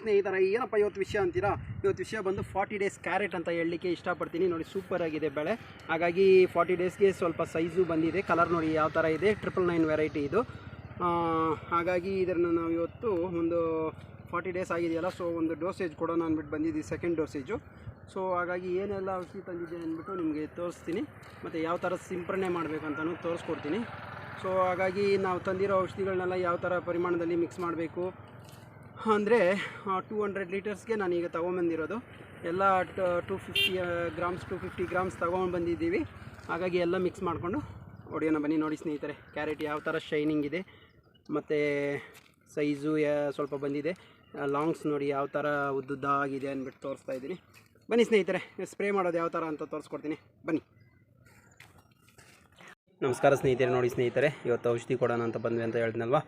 ಸ್ನೇಹಿತರ, ಏನಪ್ಪ ಇವತ್ತು ವಿಷಯ ಅಂತೀರಾ? ಇವತ್ತು ವಿಷಯ ಬಂದು ಫಾರ್ಟಿ ಡೇಸ್ ಕ್ಯಾರೆಟ್ ಅಂತ ಹೇಳಲಿಕ್ಕೆ ಇಷ್ಟಪಡ್ತೀನಿ. ನೋಡಿ ಸೂಪರ್ ಆಗಿದೆ ಬೆಳೆ. ಹಾಗಾಗಿ ಫಾರ್ಟಿ ಡೇಸ್ಗೆ ಸ್ವಲ್ಪ ಸೈಜು ಬಂದಿದೆ. ಕಲರ್ ನೋಡಿ ಯಾವ ಥರ ಇದೆ? ಟ್ರಿಪಲ್ ನೈನ್ ವೆರೈಟಿ ಇದು. ಹಾಗಾಗಿ ಇದನ್ನು ನಾವು ಇವತ್ತು ಒಂದು ಫಾರ್ಟಿ ಡೇಸ್ ಆಗಿದೆಯಲ್ಲ ಸೊ ಒಂದು ಡೋಸೇಜ್ ಕೊಡೋಣ ಅಂದ್ಬಿಟ್ಟು ಬಂದಿದ್ದೀವಿ ಸೆಕೆಂಡ್ ಡೋಸೇಜು ಸೊ ಹಾಗಾಗಿ ಏನೆಲ್ಲ ಔಷಧಿ ತಂದಿದೆ ಅಂದ್ಬಿಟ್ಟು ನಿಮಗೆ ತೋರಿಸ್ತೀನಿ. ಮತ್ತು ಯಾವ ಥರ ಸಿಂಪರಣೆ ಮಾಡಬೇಕಂತಲೂ ತೋರಿಸ್ಕೊಡ್ತೀನಿ. ಸೊ ಹಾಗಾಗಿ ನಾವು ತಂದಿರೋ ಔಷಧಿಗಳನ್ನೆಲ್ಲ ಯಾವ ಥರ ಪರಿಮಾಣದಲ್ಲಿ ಮಿಕ್ಸ್ ಮಾಡಬೇಕು? ಅಂದರೆ ಟೂ ಹಂಡ್ರೆಡ್ ಲೀಟರ್ಸ್ಗೆ ನಾನೀಗ ತೊಗೊಂಬಂದಿರೋದು. ಎಲ್ಲ, two fifty grams two fifty grams ತೊಗೊಂಡು ಬಂದಿದ್ದೀವಿ. ಹಾಗಾಗಿ ಎಲ್ಲ ಮಿಕ್ಸ್ ಮಾಡಿಕೊಂಡು ಹೊಡಿಯೋಣ ಬನ್ನಿ ನೋಡಿ ಸ್ನೇಹಿತರೆ, ಕ್ಯಾರೆಟ್ ಯಾವ ಥರ ಶೈನಿಂಗ್ ಇದೆ, ಮತ್ತು ಸೈಜು ಸ್ವಲ್ಪ ಬಂದಿದೆ. ಲಾಂಗ್ಸ್ ನೋಡಿ ಯಾವ ಥರ ಉದ್ದುದ್ದಾಗಿದೆ ಅಂದ್ಬಿಟ್ಟು ತೋರಿಸ್ತಾ ಇದ್ದೀನಿ. ಬನ್ನಿ ಸ್ನೇಹಿತರೆ ಸ್ಪ್ರೇ ಮಾಡೋದು ಯಾವ ಥರ ಅಂತ ತೋರಿಸ್ಕೊಡ್ತೀನಿ. ಬನ್ನಿ. ನಮಸ್ಕಾರ ಸ್ನೇಹಿತರೆ, ನೋಡಿ ಸ್ನೇಹಿತರೆ, ಇವತ್ತು ಔಷಧಿ ಕೊಡೋಣ ಅಂತ ಬಂದ್ವಿ ಅಂತ ಹೇಳಿದ್ನಲ್ವಾ?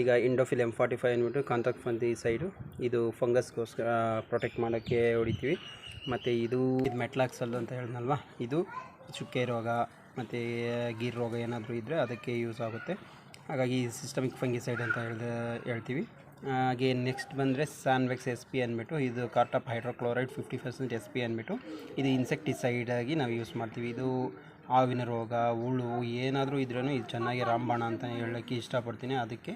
ಈಗ ಇಂಡೋಫಿಲ್ ಎಂ ಫಾರ್ಟಿ ಫೈವ್ ಅಂದ್ಬಿಟ್ಟು ಕಾಂತಾಕ್ಟ್ ಫಂದಿ ಸೈಡು ಇದು ಫಂಗಸ್ಗೋಸ್ಕರ ಪ್ರೊಟೆಕ್ಟ್ ಮಾಡೋಕ್ಕೆ ಹೊಡಿತೀವಿ. ಮತ್ತು ಇದು ಇದು ಮೆಟ್ಲಾಕ್ಸಲ್ ಅಂತ ಹೇಳಿದ್ನಲ್ವ? ಇದು ಚುಕ್ಕೆ ರೋಗ, ಮತ್ತು ಗೀರ್ ರೋಗ ಏನಾದರೂ ಇದ್ದರೆ ಅದಕ್ಕೆ ಯೂಸ್ ಆಗುತ್ತೆ. ಹಾಗಾಗಿ ಸಿಸ್ಟಮಿಕ್ ಫಂಗಿಸೈಡ್ ಅಂತ ಹೇಳ್ದ, ಹೇಳ್ತೀವಿ. ಹಾಗೆ ನೆಕ್ಸ್ಟ್ ಬಂದರೆ ಸ್ಯಾನ್ವೆಕ್ಸ್ ಎಸ್ ಪಿ ಅಂದ್ಬಿಟ್ಟು, ಇದು cartap hydrochloride fifty percent S P ಅಂದ್ಬಿಟ್ಟು, ಇದು ಇನ್ಸೆಕ್ಟಿಸೈಡ್ ಆಗಿ ನಾವು ಯೂಸ್ ಮಾಡ್ತೀವಿ. ಇದು ಹಾವಿನ ರೋಗ, ಹುಳು ಏನಾದರೂ ಇದ್ರೂ ಇದು ಚೆನ್ನಾಗಿ ರಾಮಬಾಣ ಅಂತ ಹೇಳೋಕ್ಕೆ ಇಷ್ಟಪಡ್ತೀನಿ. ಅದಕ್ಕೆ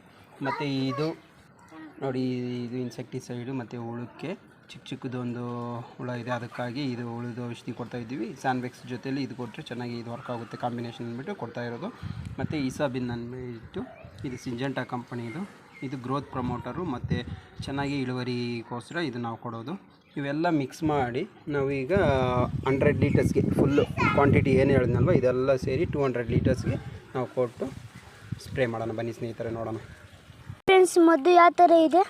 ಮತ್ತು ಇದು ನೋಡಿ, ಇದು ಇನ್ಸೆಕ್ಟಿಸೈಡು ಮತ್ತು ಹುಳಕ್ಕೆ ಚಿಕ್ಕ ಚಿಕ್ಕದೊಂದು ಹುಳ ಇದೆ. ಅದಕ್ಕಾಗಿ ಇದು ಹುಳದ ಔಷಧಿ ಕೊಡ್ತಾ ಇದ್ದೀವಿ. ಸ್ಯಾನ್ವೆಕ್ಸ್ ಜೊತೆಯಲ್ಲಿ ಇದು ಕೊಟ್ಟರೆ ಚೆನ್ನಾಗಿ ಇದು ವರ್ಕ್ ಆಗುತ್ತೆ. ಕಾಂಬಿನೇಷನ್ ಅಂದ್ಬಿಟ್ಟು ಕೊಡ್ತಾ ಇರೋದು. ಮತ್ತು ಇಸಾಬಿನ್ ಅಂದ್ಬಿಟ್ಟು ಇದು ಸಿಂಜೆಂಟಾ ಕಂಪನಿದು ಇದು. ಗ್ರೋತ್ ಪ್ರಮೋಟರು ಮತ್ತು ಚೆನ್ನಾಗಿ ಇಳುವರಿಗೋಸ್ಕರ ಇದು ನಾವು ಕೊಡೋದು. ಇವೆಲ್ಲ ಮಿಕ್ಸ್ ಮಾಡಿ ನಾವೀಗ ಹಂಡ್ರೆಡ್ ಲೀಟರ್ಸ್ಗೆ ಫುಲ್ಲು ಕ್ವಾಂಟಿಟಿ ಏನು ಹೇಳಿದ್ನಲ್ವ ಇದೆಲ್ಲ ಸೇರಿ ಟೂ ಹಂಡ್ರೆಡ್ ಲೀಟರ್ಸ್ಗೆ ನಾವು ಕೊಟ್ಟು ಸ್ಪ್ರೇ ಮಾಡೋಣ. ಬನ್ನಿ ಸ್ನೇಹಿತರೆ ನೋಡೋಣ. ಫ್ರೆಂಡ್ಸ್ ಮದ್ದು ಯಾವ ಥರ ಇದೆ?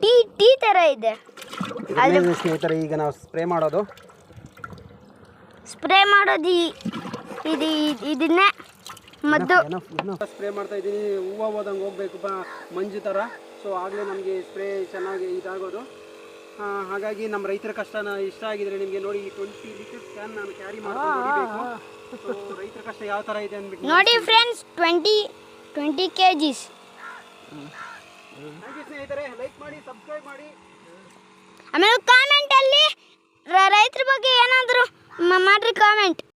ಟೀ ಟೀ ಥರ ಇದೆ. ಸ್ನೇಹಿತರೆ ಈಗ ನಾವು ಸ್ಪ್ರೇ ಮಾಡೋದು? ಸ್ಪ್ರೇ ಮಾಡೋದು ಇದು ಇದು- ಇದನ್ನೇ ಮದ್ದು. ಸ್ಪ್ರೇ ಮಾಡ್ತಾ ಇದ್ದೀನಿ. ಹೂವು ಹೋದಂಗೆ ಹೋಗ್ಬೇಕು ಬಾ ಮಂಜು ಥರ ಸೊ ಆಗಲೇ ನಮಗೆ ಸ್ಪ್ರೇ ಚೆನ್ನಾಗಿ ಇದಾಗೋದು. ಹಾಗಾಗಿ ನಮ್ಮ ರೈತರ ಕಷ್ಟನ ಇಷ್ಟ ಆಗಿದ್ರೆ ನಿಮಗೆ ನೋಡಿ ಟ್ವೆಂಟಿ ಲೀಟರ್ ಕ್ಯಾನ್ ನಾನು ಕ್ಯಾರಿ ಮಾಡ್ಕೊಂಡು ರೈತರ ಕಷ್ಟ ಯಾವ ಥರ ಇದೆ ಅಂದ್ಬಿಟ್ಟು ನೋಡಿ friends twenty twenty K Gs ಸ್ನೇಹಿತರೆ ಲೈಕ್ ಮಾಡಿ ಸಬ್ಸ್ಕ್ರೈಬ್ ಮಾಡಿ. ಆಮೇಲೆ ಕಾಮೆಂಟಲ್ಲಿ ರೈತರ ಬಗ್ಗೆ ಏನಾದರೂ ಮಾಡಿರಿ ಕಾಮೆಂಟ್